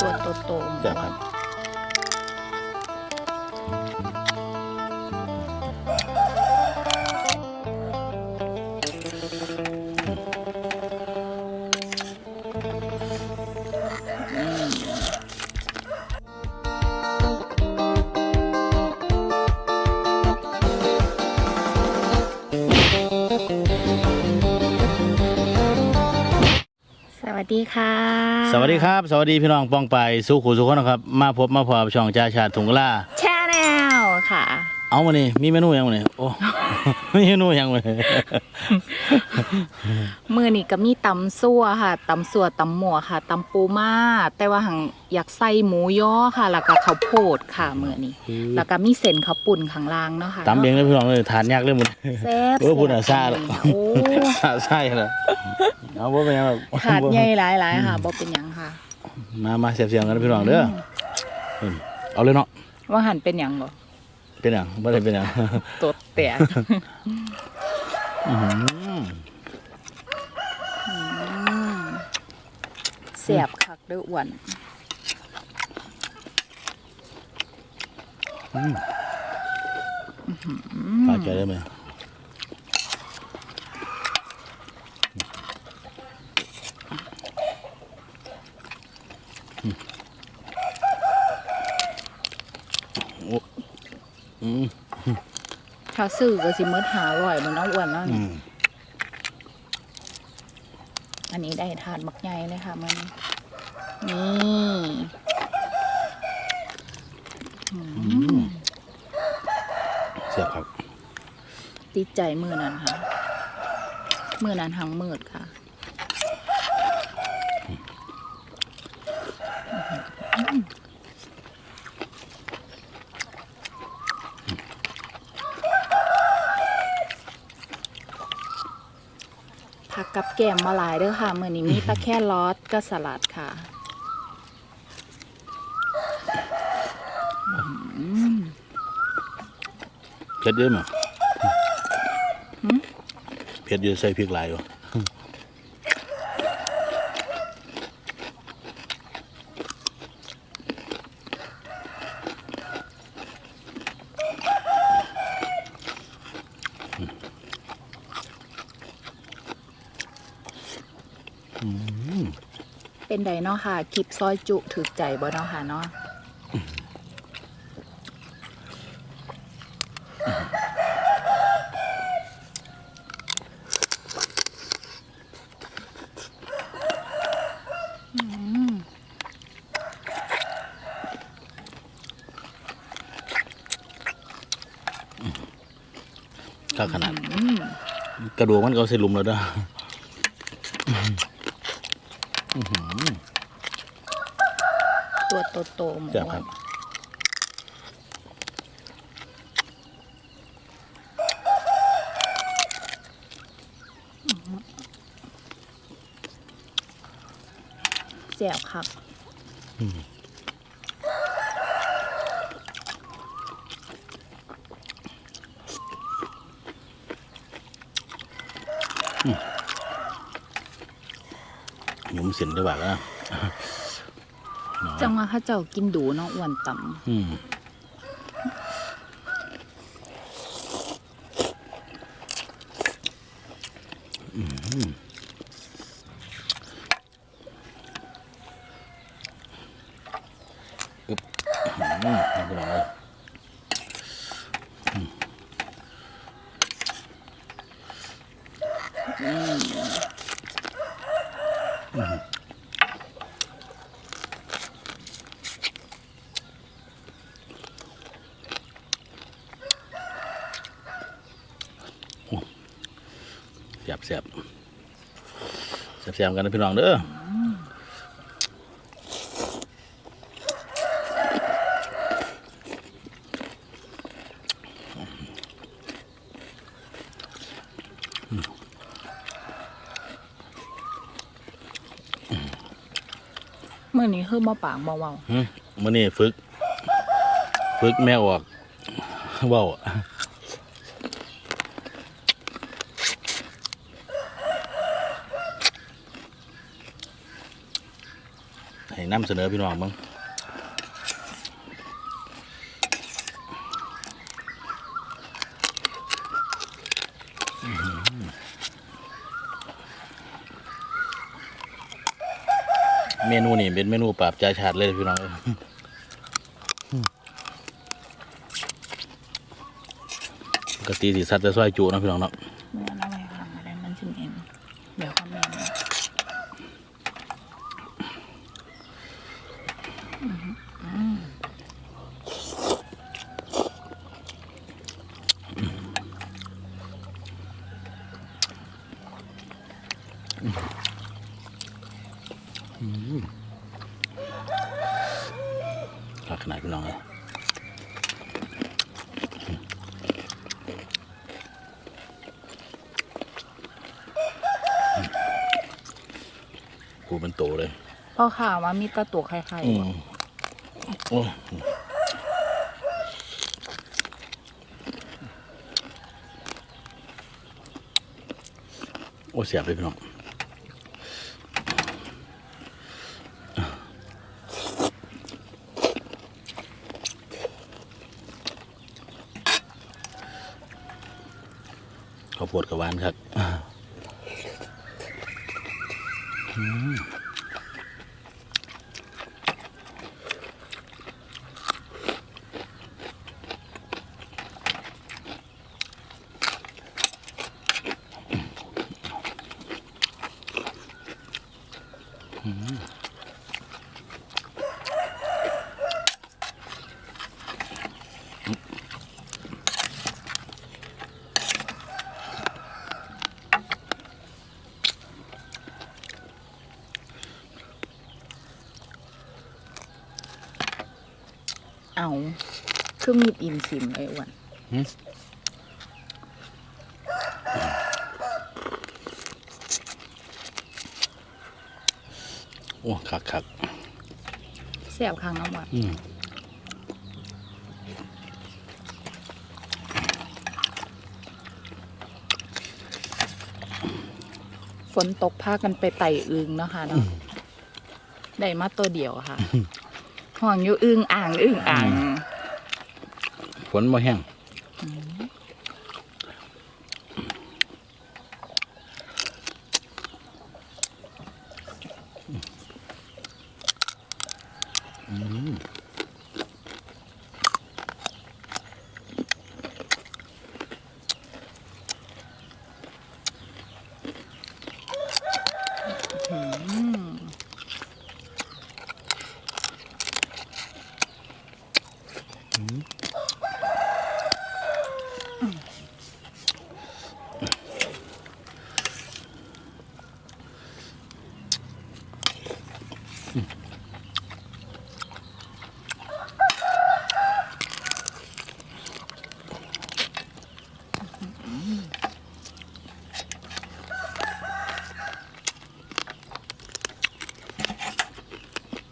ตัวโตๆแซ่บครับ วัสดีค่ะ สวัสดีครับ สวัสดีพี่น้องป้องไปสุขุสุขคนนะครับ มาพบมาพบกับช่องจ่าชาติถุงกะลาแชนแนลค่ะ เอามานี่มีเมนูหยังมานี่โอ้ มีเมนูหยังมานี่มือนี่ก็มีตำซั่วค่ะตำซั่วตำหมัวค่ะตำปูม่าแต่ว่าหังอยากใส่หมูย่อค่ะ แล้วก็ข้าวโพดค่ะมือนี้แล้วก็มีเส้นข้าวปุ่นข้างล่างเนาะค่ะตำเองเลยพี่น้องเลยทานยากเลยหมด แซ่บเออพูดอะซ่าเลเลยยโอ้ซาใช่เลยเอาบ่เป็นหยังหรอกขาดใหญ่หลายๆค่ะบ่เป็นหยังค่ะ มามาเสียบเสียงกันนะพี่น้องเด้ออเอาเลยเนาะว่าหันเป็นหยังบ่ เป็นหยังบ่ได้เป็นหยังตดแตกอื้อหือเสียบคักเด้ออ้วนพาใจได้ไหมโอ้อืม ถ้าซื้อก็สิหมืดหาร่อยมันเน้องอ้วนเนาะอืมอันนี้ได้ทานบักใหญ่เลยค่ะมันนี่เสียบครับติดใจมือนั้นค่ะ มือนั้นหังมืดค่ะ แกมมาหลายเด้อค่ะมือนี้มีตะแค่ลอสก็สลัดค่ะเผ็ดเยอะมั้ยหืมเผ็ดเยอะใส่พริกหลายอยู่ เป็นไดเนาะค่ะคลิปซอยจุถือใจบ่เนาะค่ะเนาะก็ขนาดอืมกระดูกมันก็เอาใส่หลุมแล้วเด้อ ตัวโตๆหมูเสียบครับเสียบครับ หยุมเส้นได้บ้างนะจังว่าเข้าเจ้ากินดูเนาะอ้วนต่อืมอืมอึ๊บอืมนี่พี่น้องเอ้ย เสียบเสียบเสียบเสียบกันนะพี่น้องเด้ออำมื้อนี้คือมาปากบ่เว้าหึมื่อนี้ฝึก ฝึกแม่ออกเว้า นำเสนอพี่น้องเบ้งเมนูนี่เป็นเมนูปราบใจาชาติเลยพี่น้องเอ้ยปกติสิสัตว์จะซอยจูนะพี่น้องเนาะ เมื่ออะไรค่ะอะไรมันถึงเอ็นเดี๋ยวคอมเมนต์ ลักขนาดพี่น้องเลยกูเป็นโตเลยพ่อข่าวว่ามีตะตัวไข่ไข่อืมโอ้ยโอ้ยเสียบเลยพี่น้อง โพดกับหวานครับอืมาคือมีดอินซิมเลยอ้วนโอ้คักคักเสียบข้างน้ำหวานอืมฝนตกพากันไปไต่อึงเนาะค่ะเนาะได้มาตัวเดียวค่ะ ห้องอยู่อึ้งอ่างอึ้งอ่างฝนบ่แห้ง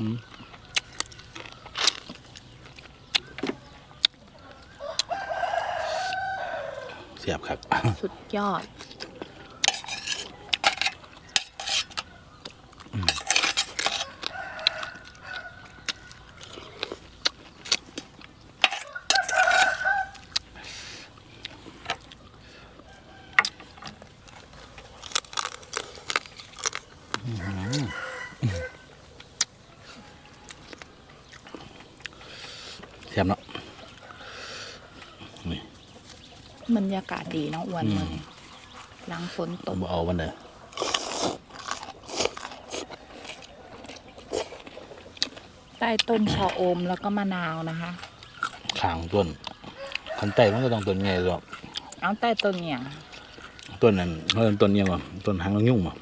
อืม เสีย บครับ สุดยอด เสียบเนาะนี่ บรรยากาศดีเนาะอ้วนเลยหลังฝนตกบ่เอาวันเด้อใต้ต้นชะอมแล้วก็มะนาวนะคะข้างต้นคันไต้มันก็ต้องต้นใหญ่หรอกเอาใต้ต้นเนี่ยงต้นนั้นเพราะต้นเนี้ยว่ต้นหางนกยุ่งมา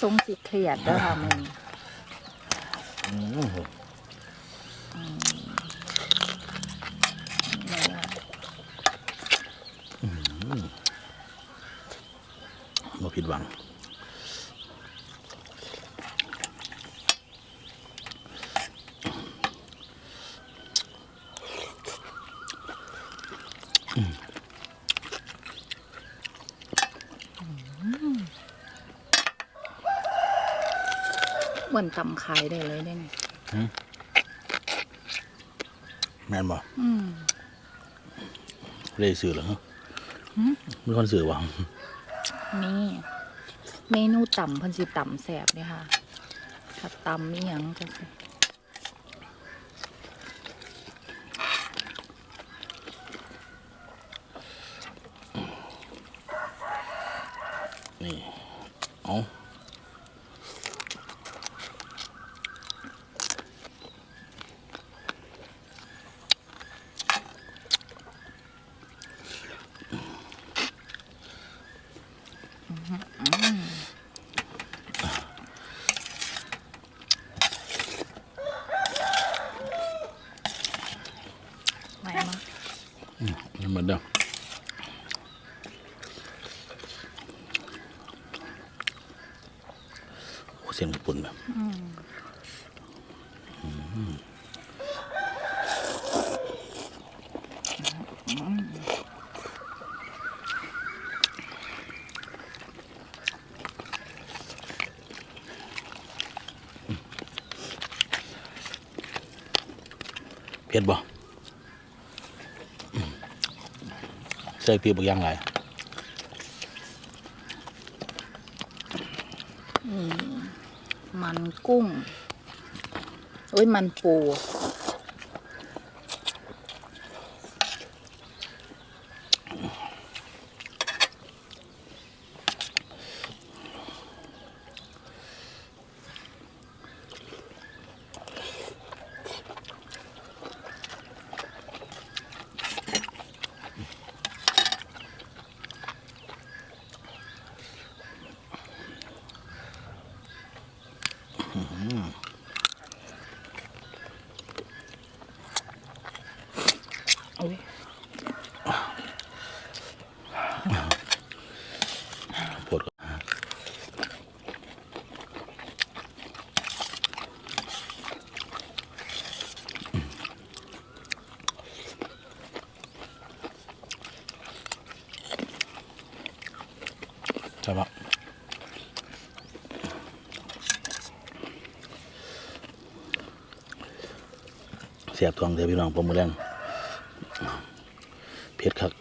ทรงสีเครียดด้วยค่ะมึง อืม เลยว่า บ่ ผิดหวังสเหมือนตำขายได้เลยได้ไงแม่นบ่อืม เลยสื่อเหรอฮะหืมมีคนสื่อบ่ นี่เมนูต่ำพันสิต่ำแสบเนี่ยค่ะถ้าต่ำนี่ยังจะนี่ เอาไม่มา เหมือนเดิมโอ้ เสียงปุ่นแบบอืมเผ็ดบ่ใส่ปีบางอย่างไร มันกุ้งโอ้ยมันปู เสียบทองเสียพี่น้องผมมือแรงเพชรครับ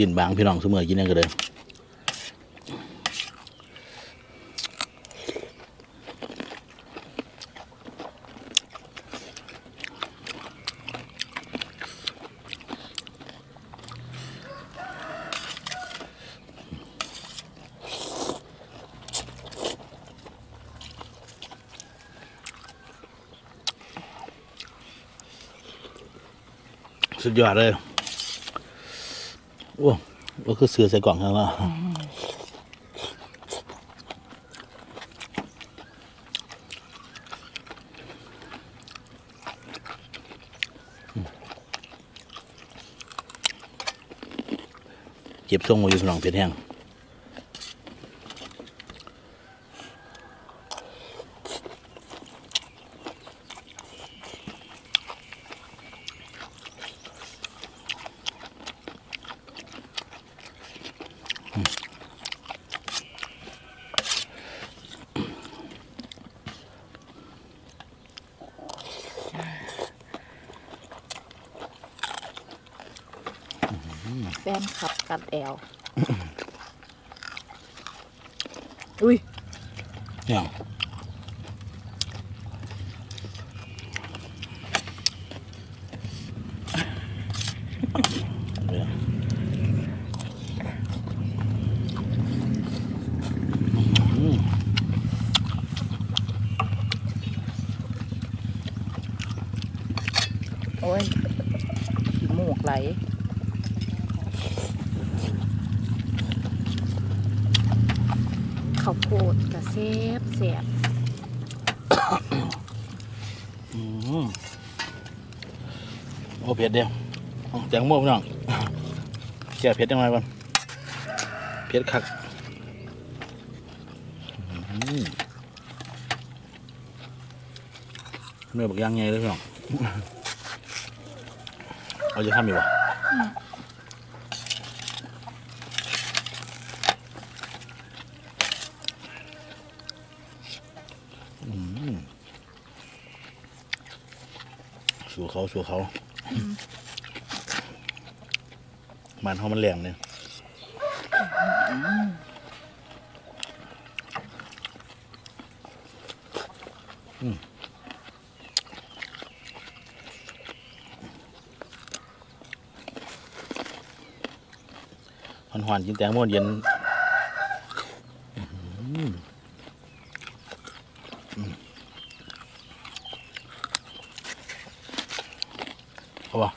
ลิ้นบางพี่น้องเสมอกินนั่นก็เลยสุดยอดเลย โอ้ก็คือเสือใส่กล่องครับว่าเก็บทรงมาอยู่สนองเพชรแห้ง แฟนขับกัดแอล อุ้ยเนี่ยอืม โอ้ย ขี้มูกไหลข้าวโพดกระเซบเสียบโอ้เผ็ดเดียวแตงโมพี่น้องแก่เผ็ดยังไงก่อนเผ็ดคักเนื้อบักย่างไงเลยพี่น้อง เอาจะทำอยู่วะอืมสู่เขาสู่เขามันเขามันแรงเลยอืม หอนหอนๆกินแตงโมเย็นอื้อหืออืมเอาป่ะ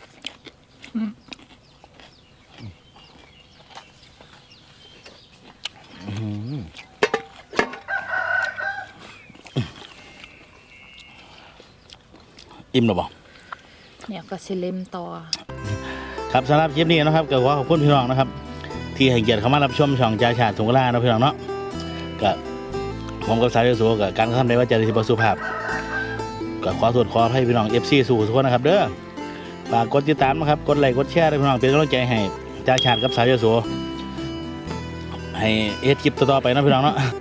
อิ่มหรือเปล่าเนี่ยก็สิเล่มต่อ ครับสำหรับคลิปนี้นะครับก็ขอขอบคุณพี่น้องนะครับ ที่ให้เกียรติเข้ามารับชมช่องจ่าชาติสงกลานะพี่น้องเนาะก็ผมกับสายสูกับการกระทำในว่าจะได้ประสุภาพก็ขอสวดขอให้พี่น้องเอฟซีสู่ทุกคนนะครับ เด้อฝากกดติดตามนะครับกดไลค์กดแชร์ให้พี่น้องเป็นกำลังใจให้จ่าชาติกับสายสูให้เอ็ดคลิปต่อๆไปนะพี่น้องเนาะ